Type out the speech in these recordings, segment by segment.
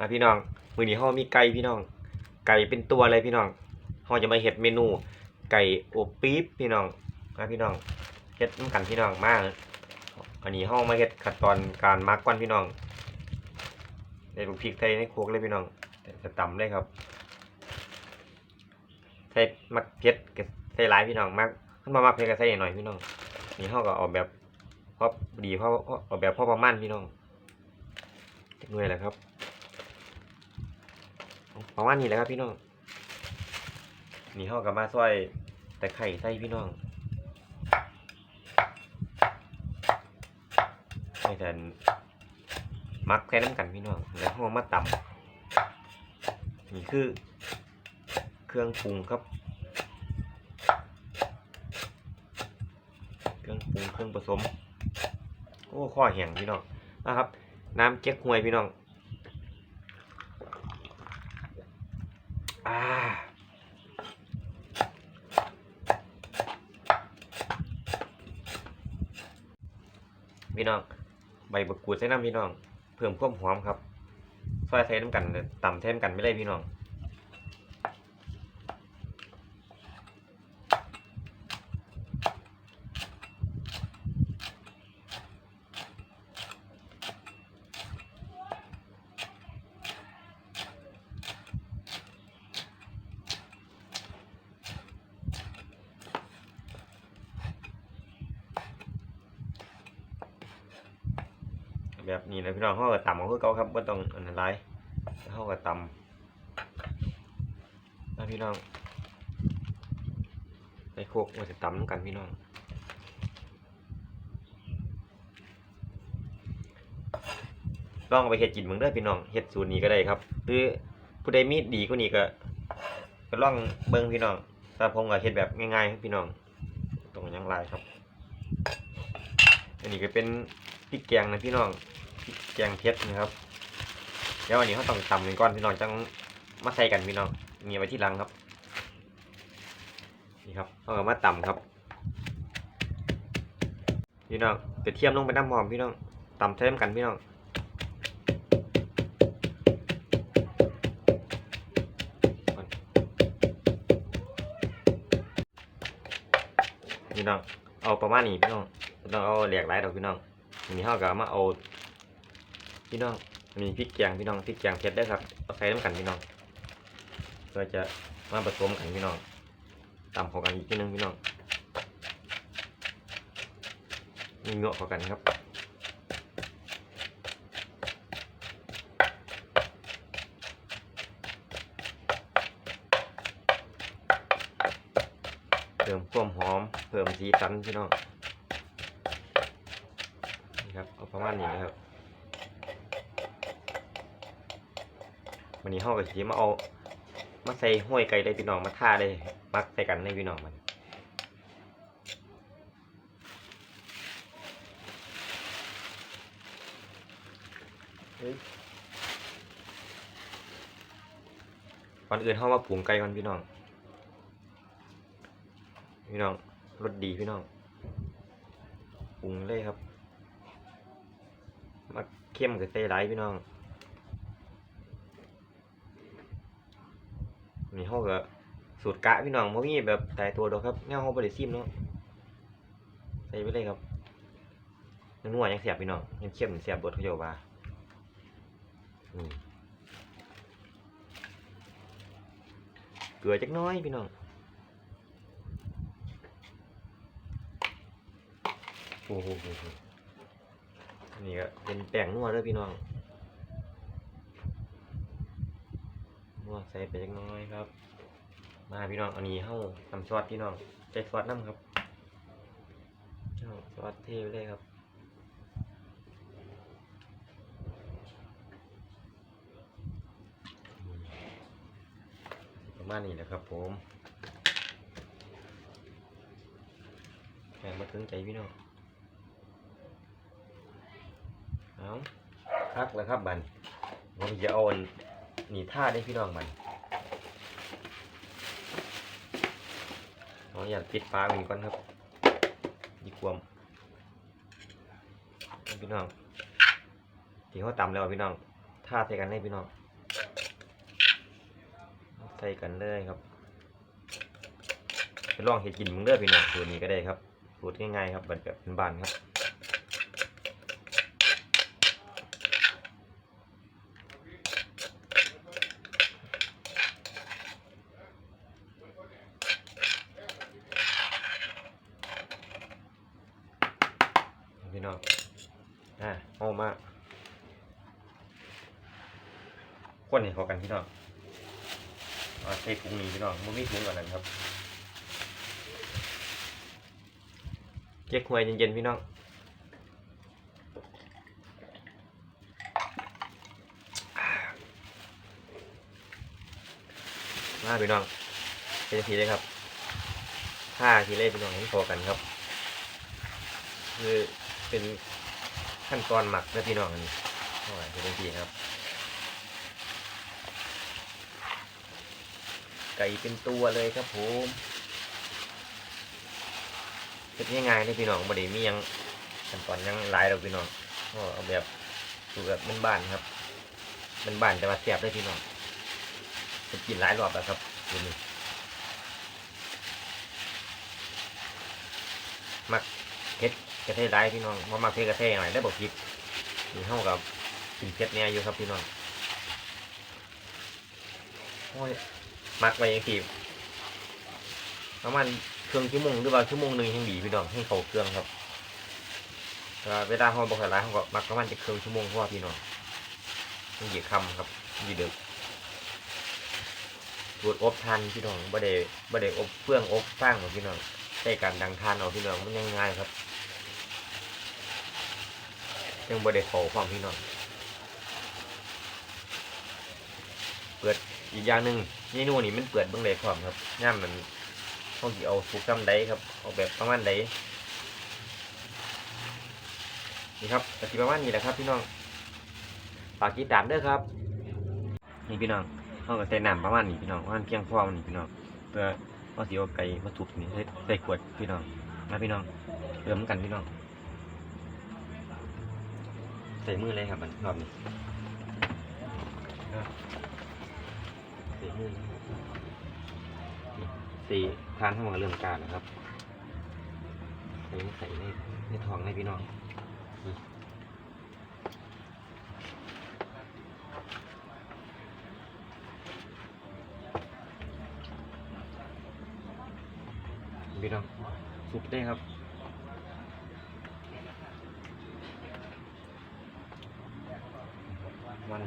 อะพี่น้อง มือนี้เฮามีไก่พี่น้อง ไก่เป็นตัวเลยพี่น้องเฮาจะมาเฮ็ดเมนู ไก่อบปี๊บพี่น้องอะพี่น้องเฮ็ดนำกันพี่น้องมากอันนี้เฮามาเฮ็ดขั้นตอนการมักก่อนพี่น้องใส่ลูกพริกไทยในโคกเลยพี่น้องจะต่ำเลยครับใส่มักเผ็ดก็ใส่หลายพี่น้องมักขึ้นมามักเผ็ดก็ใส่หน่อยพี่น้องนี่เฮาก็เอาแบบพอดีพอเอาแบบพอประมาณพี่น้องจักหน่วยแหละครับ ประมาณนี้แหละครับพี่น้องนี่ห่อกับมาซอยแต่ไข่ใส่พี่น้องให้แทนมักแค่น้ำกันพี่น้องแล้วห่อมาตำนี่คือ เครื่องปรุงครับ เครื่องปรุงเครื่องผสมโอ้ข้อแห้งพี่น้องนะครับ น้ำเจ๊กฮวยพี่น้อง อ่าพี่น้อง ใบบักกูดใส่น้ำพี่น้อง เพิ่มความหอมครับ ซอยใส่น้ำกันต่ำแทมกันไม่ได้พี่น้อง แบบนี้นะพี่น้องห้อกับต่ำของพวกเขาครับว่าต้องอันนั้นไรห้อกับต่ำนะพี่น้องไปโคกมาจะต่ำกันพี่น้องลองไปเฮ็ดกินเมืองเด้พี่น้องเฮ็ดสูตรนี้ก็ได้ครับ หรือผู้ใดมีดีกว่านี้ก็ก็ลองเบิ่งพี่น้องแต่ผมก็เฮ็ดแบบง่ายๆพี่น้องตรงยังไรครับ อันนี้ก็เป็นพริกแกงนะพี่น้อง แกงเผ็ดนะครับเดี๋ยวอันนี้เขาต้องตำกันก่อนพี่น้องจังมาใส่กันพี่น้องมีไว้ที่หลังครับ นี่ครับเอากมาตำครับ พี่น้องกระเทียมลงไปน้ำหอมพี่น้องตำเท่มกันพี่น้องพี่น้องเอาประมาณนี้พี่น้องบ่ต้องเอาแหลกหลายดอกพี่น้องอันนี้เขาก็เอามาเอา พี่น้องมีพริกแกงพี่น้องพริกแกงเผ็ดได้ครับเอาใส่น้ำกันพี่น้องเพื่อจะมาผสมกันพี่น้องตำเข้ากันอีกทีหนึงพี่น้องมีเงาะเข้ากันครับเพิ่มความหอมเพิ่มสีสันพี่น้องนี่ครับเอาประมาณนี้นะครับ วันนี้ห้องกับสีมาเอา มาใส่ห้วยไก่ได้พี่น้องมาท่าได้มักใส่กันได้พี่น้องมันก่อนอื่นเข้ามาปรุงไก่ก่อนพี่น้อง พี่น้องรสดีพี่น้องปรุงเลยครับมาเข้มกับใส่หลายพี่น้อง เขาก็สูตรกะพี่น้องเพราะมีแบบตายตัวดอกครับแนวเขาบริซิมเนาะใส่ไปเลยครับนัวยังเสียบพี่น้องยังเข้มเสียบบดเขาโยบาเกลือจักน้อยพี่น้องโอ้โหนี่ก็เป็นแป้งนัวเด้อพี่น้องนัว ใส่ไปจักน้อยครับ มาพี่น้องอันนี้เฮ้าทำซอสพี่น้องใส่ซอสน้ำครับเอาซอสเทไปเลยครับประมาณนี้แหละครับผมแข่งมาถึงใจพี่น้องเอาคักแล้วครับบันผมจะเอาอัน หนีท่าได้พี่น้องมันน้องอยากปิดฟ้าอีกก่อนครับดีกวมพี่น้องที่เขาตำแล้วพี่น้องท่าใส่กันได้พี่น้องใส่กันเลยครับไปลองเห็ดกินมึงเด้อพี่น้องสูตนี้ก็ได้ครับสูดง่ายๆครับแบบบ้านครับ พี่น้องอ่าเอามาคนให้เข้ากันพี่น้องเอาใส่ถุงนี้พี่น้องมันมีถุงก่อนนั้นครับเก๊กฮวยเย็นๆพี่น้องมาพี่น้องเป็นทีเลยครับห้าทีเลยพี่น้องให้พอกันครับ คือ เป็นขั้นตอนหมักนะพี่น้องอันนี้โอ้ยเป็นทีครับ ไก่เป็นตัวเลยครับผมเป็นง่ายๆเลยพี่น้องบด้มียังขั้นตอนยังหลายเราพี่น้องก็เอาแบบสูแบบบ้านๆครับบ้านๆแต่ว่าแซ่บเลยพี่น้องจะกินหลายรอบแล้วครับดี๋ยวนี้มักเผ็ด ระเทยร้ายพี่น้องมามักเผ็ดกระเทยอะไรได้บอกพริกมีเท่ากับกินเผ็ดเนี่ยอยู่ครับพี่น้องโอ้ยมักไปยังทีประมาณเครื่องชั่วโมงหรือว่าชั่วโมงหนึ่งยังดีพี่น้องให้เขาเครื่องครับเวลาเขาบอกหลายเขาก็มักประมาณจะเครื่องชั่วโมงเพราะว่าพี่น้องมันเหยียดคำครับยีเดือดตรวจอบทันพี่น้องบ่ได้บ่ได้อบเฟื่องอบฟางหรอกพี่น้องใช้การดังทานเอาพี่น้องมันยังง่ายครับ ยังบ่ได้ขอความพี่น้องเปิดอีกอย่างหนึ่งเมนูนี่มันเปิดเบื้องใดพร้อมครับย่ามมันต้องสิเอาสุกจำใดครับเอาแบบประมาณใดนี่ครับกติประมาณนี้แหละครับ พี่น้องฝากติดตามเด้อครับ นี่พี่น้องเขาก็ใส่น้ำประมาณนี้พี่น้องประมาณเพียงพอมันนี่พี่น้องเพื่อเขาสิเอาไก่มาทุบนี่ใส่ใส่ขวดพี่น้องมาพี่น้องเริ่มกันพี่น้อง ใส่มือเลยครับมันรอบนี้ใส่มือเลยสีทานทั้งหมดเรื่องการนะครับใส่ใส่ในในท้องในพี่น้องนี่พี่น้องซุปได้ครับ มัน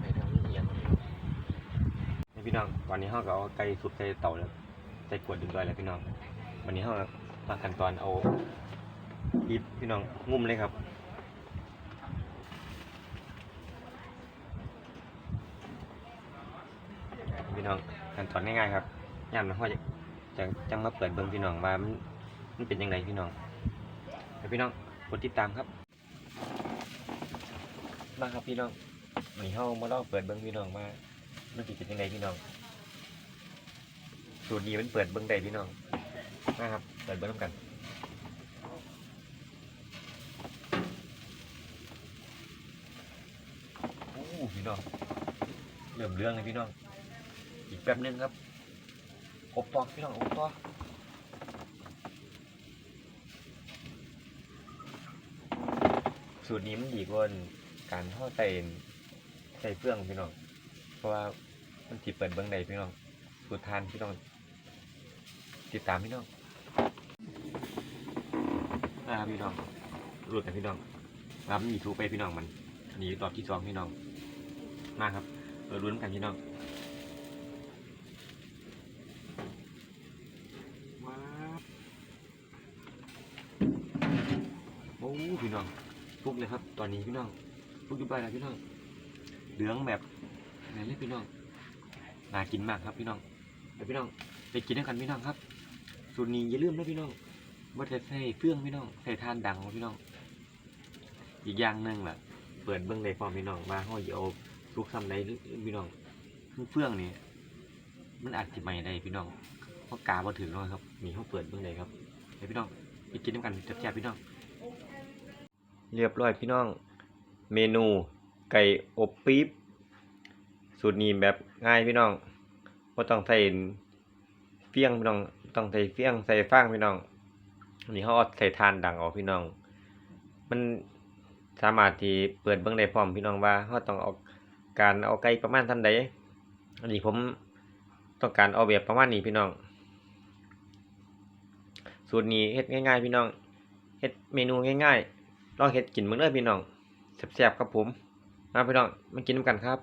ไปทางเอียงนี่พี่น้อง วันนี้เขาก็เอาไก่สุดใส่เต่าแล้วใส่ขวดดึงด้วยแล้วพี่น้อง วันนี้เขามาขั้นตอนเอาอีบพี่น้องงุ่มเลยครับพี่น้องขั้นตอนง่ายๆครับย่ำนะเขาจะจะมาเปิดเบิ่งพี่น้องว่ามัน มันเป็นยังไงพี่น้องให้พี่น้องกดติดตามครับ มาครับพี่น้องวันนี้เขามาลองเปิดเบิ่งพี่น้องว่ามันสิเป็นยังไงพี่น้องสูตรนี้มันเปิดเบิ่งได้พี่น้องมาครับ เปิดเบิ่งนำกันโอ้พี่น้องเริ่มเรื่องเลยพี่น้องอีกแป๊บหนึงครับอบต่อพี่น้องอบต่อ สูตรนี้มันดีกว่าการทอดใส่ใส่เฟื่องพี่น้อง เพราะว่ามันติเปิดเบื้องใดพี่น้องสูตรทานพี่น้อง ติดตามพี่น้องนะครับพี่น้องรู้กันพี่น้องครับมีทูไปพี่น้องมัน อันนี้ตอบที่สองพี่น้อง มาครับเราลุ้นกันพี่น้อง ว้าวโอ้พี่น้องุกเลยครับ ตอนนี้พี่น้องฟุกอยู่ไปแล้วพี่น้องเหลืองแบบไหนเลยพี่น้องน่ากินมากครับพี่น้องเดี๋ยวพี่น้องไปกินด้วยกันพี่น้องครับสูตรนี้อย่าลืมนะพี่น้องว่าจะใส่เฟื่องพี่น้องใส่ทานดังของพี่น้อง อีกอย่างหนึ่งแหละเปิดเบื้องในฟอร์มพี่น้องมาห้อยเอาลูกซ้ำในพี่น้องเฟื่องนี่มันอาจจะใหม่ได้พี่น้องเพราะกาบ่ถึงแล้วครับมีเขาเปิดเบื้องใดครับเดี๋ยวพี่น้องไปกินด้วยกันแซ่บพี่น้อง เรียบร้อยพี่น้อง เมนูไก่อบปี๊บสูตรนี้แบบง่ายพี่น้องบ่ต้องใส่เฟียงพี่น้องต้องใส่เฟียงใส่ฟางพี่น้องอันนี้เฮาเอาใส่ถ่านดังเอาพี่น้อง มันสามารถที่เปิดเบิ่งได้พร้อมพี่น้องว่าเฮาต้องเอาการเอาไก่ประมาณท่านใดอันนี้ผมต้องการเอาแบบประมาณนี้พี่น้อง สูตรนี้เฮ็ดง่าย ๆ พี่น้องเฮ็ดเมนูง่าย ๆ ลองเห็ดกินมึงเด้อพี่น้องแซ่บๆครับผมมาพี่น้องมากินนำกันครับ